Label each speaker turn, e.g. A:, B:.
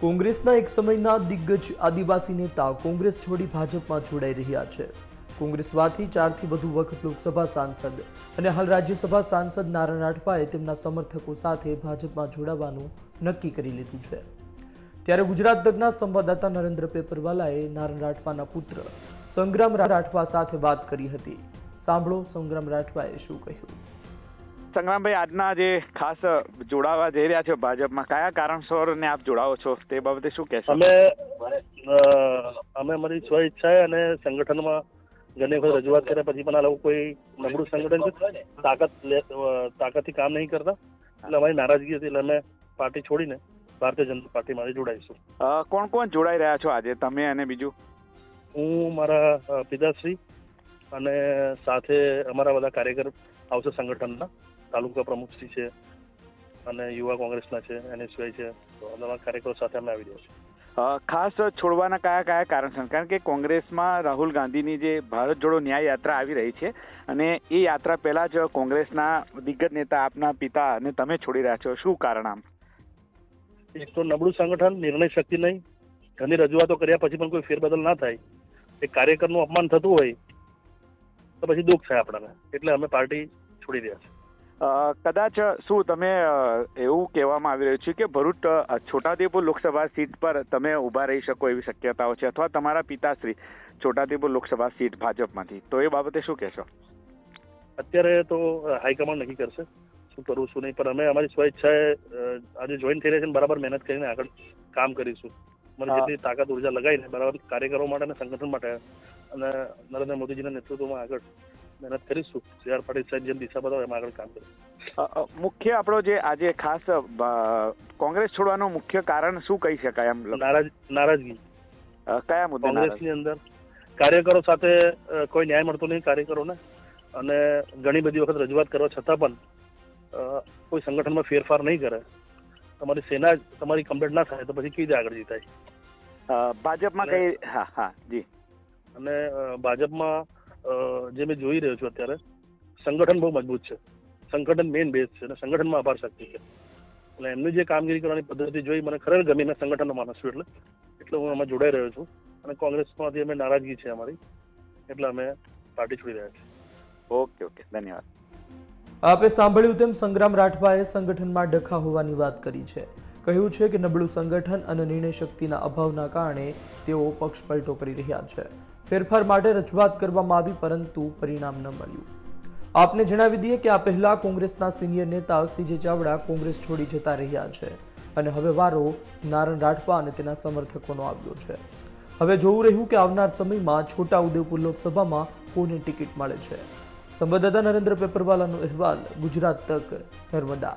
A: કોંગ્રેસના એક સમયના દિગ્ગજ આદિવાસી નેતા કોંગ્રેસ છોડી ભાજપમાં જોડાઈ રહ્યા છે. કોંગ્રેસમાંથી ચારથી વધુ વખત લોકસભા સાંસદ અને હાલ રાજ્યસભા સાંસદ નારાયણ રાઠવાએ તેમના સમર્થકો સાથે ભાજપમાં જોડાવાનું નક્કી કરી લીધું છે. ત્યારે ગુજરાત તકના સંવાદદાતા નરેન્દ્ર પેપરવાલાએ નારાયણ રાઠવાના પુત્ર સંગ્રામ રાઠવા સાથે વાત કરી હતી. સાંભળો સંગ્રામ રાઠવાએ શું કહ્યું.
B: સંગ્રામભાઈ આજના જે ખાસ જોડાવા જઈ રહ્યા છો ભાજપમાં કયા કારણસર ને આપ જોડાવો છો? તે બાબતે શું કહેશો?
C: અમે અમે અમારી સ્વ ઈચ્છાએ અને સંગઠનમાં ઘણી વખત રજૂઆત કર્યા પછી પણ આ લોકો કોઈ નબળું સંગઠન છે તાકાત તાકાતથી કામ નહીં કરતા. એટલે અમારી નારાજગી હતી એટલે અમે પાર્ટી છોડીને ભારતીય જનતા પાર્ટીમાં જોડાઈશું.
B: કોણ કોણ જોડાઈ રહ્યા છો આજે તમે અને બીજું?
C: હું મારા પિતાશ્રી અને સાથે અમારા બધા કાર્યકર આવશે સંગઠનના. તાલુકા પ્રમુખશ્રી છે અને યુવા કોંગ્રેસના છે એનએસયુઆઈ છે. તો અમારા કાર્યકરો સાથે અમે આવી રહ્યા છીએ.
B: ખાસ છોડવાના કયા કયા કારણ છે? કારણ કે કોંગ્રેસમાં રાહુલ ગાંધીની જે ભારત જોડો ન્યાય યાત્રા આવી રહી છે અને એ યાત્રા પહેલા જ કોંગ્રેસના દિગ્ગજ નેતા આપના પિતા અને તમે છોડી રહ્યા છો. શું કારણ આમ?
C: એક તો નબળું સંગઠન નિર્ણય શક્તિ નહીં. ઘણી રજૂઆતો કર્યા પછી પણ કોઈ ફેરબદલ ના થાય. એ કાર્યકરનું અપમાન થતું હોય તો પછી દુઃખ થાય આપણને. એટલે અમે પાર્ટી છોડી રહ્યા છે.
B: કદાચ શું તમે એવું કહેવામાં આવી રહ્યું છે કે ભરૂચ છોટાઉદેપુર લોકસભા સીટ પર તમે ઊભા રહી શકો એવી શક્યતાઓ છે અથવા તમારા પિતાશ્રી છોટાઉદેપુર લોકસભા સીટ ભાજપમાંથી? તો એ બાબતે શું કહેશો?
C: અત્યારે તો હાઈકમાન્ડ નક્કી કરશે શું કરવું શું નહીં. પણ અમે અમારી સ્વ ઈચ્છાએ આજે જોઈન થઈ રહ્યા છે બરાબર મહેનત કરીને આગળ કામ કરીશું. મને. જેટલી તાકાત ઊર્જા લગાવીને બરાબર કાર્યકરો માટે અને સંગઠન માટે અને નરેન્દ્ર મોદીજીના નેતૃત્વમાં આગળ મહેનત કરીશું. સી આર પાટીલ સાહેબ જેમ દિશા બતાવે એમ આગળ કામ કરીશું.
B: મુખ્ય આપણો જે આજે ખાસ કોંગ્રેસ છોડવાનું મુખ્ય કારણ શું કહી શકાય એમ?
C: નારાજ નારાજગી.
B: કયા મુદ્દે
C: કોંગ્રેસની અંદર કાર્યકરો સાથે કોઈ ન્યાય મળતો નહીં કાર્યકરોને. અને ઘણી બધી વખત રજૂઆત કરવા છતાં પણ કોઈ સંગઠનમાં ફેરફાર નહીં કરે. તમારી સેના તમારી કમ્પ્લીટ ના થાય તો પછી કેવી રીતે આગળ જીતાય
B: ભાજપમાં કઈ હા હા જી.
C: અને ભાજપમાં જે મેં જોઈ રહ્યો છું અત્યારે સંગઠન બહુ મજબૂત છે. સંગઠન મેઇન બેઝ છે અને સંગઠનમાં આભાર શક્તિ છે. અને એમની જે કામગીરી કરવાની પદ્ધતિ જોઈ મને ખરેખર ગમી. મેં સંગઠનનો માણસ છું એટલે એટલે હું એમાં જોડાઈ રહ્યો છું. અને કોંગ્રેસમાંથી અમે નારાજગી છે અમારી એટલે અમે પાર્ટી છોડી રહ્યા છીએ.
B: Okay okay. ધન્યવાદ.
A: આપે સાંભળ્યું તેમ સંગ્રામ રાઠવાએ સંગઠનમાં ડખા હોવાની વાત કરી છે. કહ્યું છે કે નબળું સંગઠન અને નિર્ણય શક્તિના અભાવના કારણે તેઓ પક્ષ પલટો કરી રહ્યા છે. ફેરફાર માટે રજૂઆત કરવામાં આવી, પરંતુ પરિણામ ન મળ્યું. આપને જણાવી દઈએ કે આ પહેલા કોંગ્રેસના સિનિયર નેતા સીજે ચાવડા કોંગ્રેસ છોડી જતા રહ્યા છે અને હવે વારો નારણ રાઠવા અને તેના સમર્થકોનો આવ્યો છે. હવે જોવું રહ્યું કે આવનાર સમયમાં છોટા ઉદેપુર લોકસભામાં કોને ટિકિટ મળે છે. સંવાદદાતા નરેન્દ્ર પેપરવાલાનો અહેવાલ, ગુજરાત તક, નર્મદા.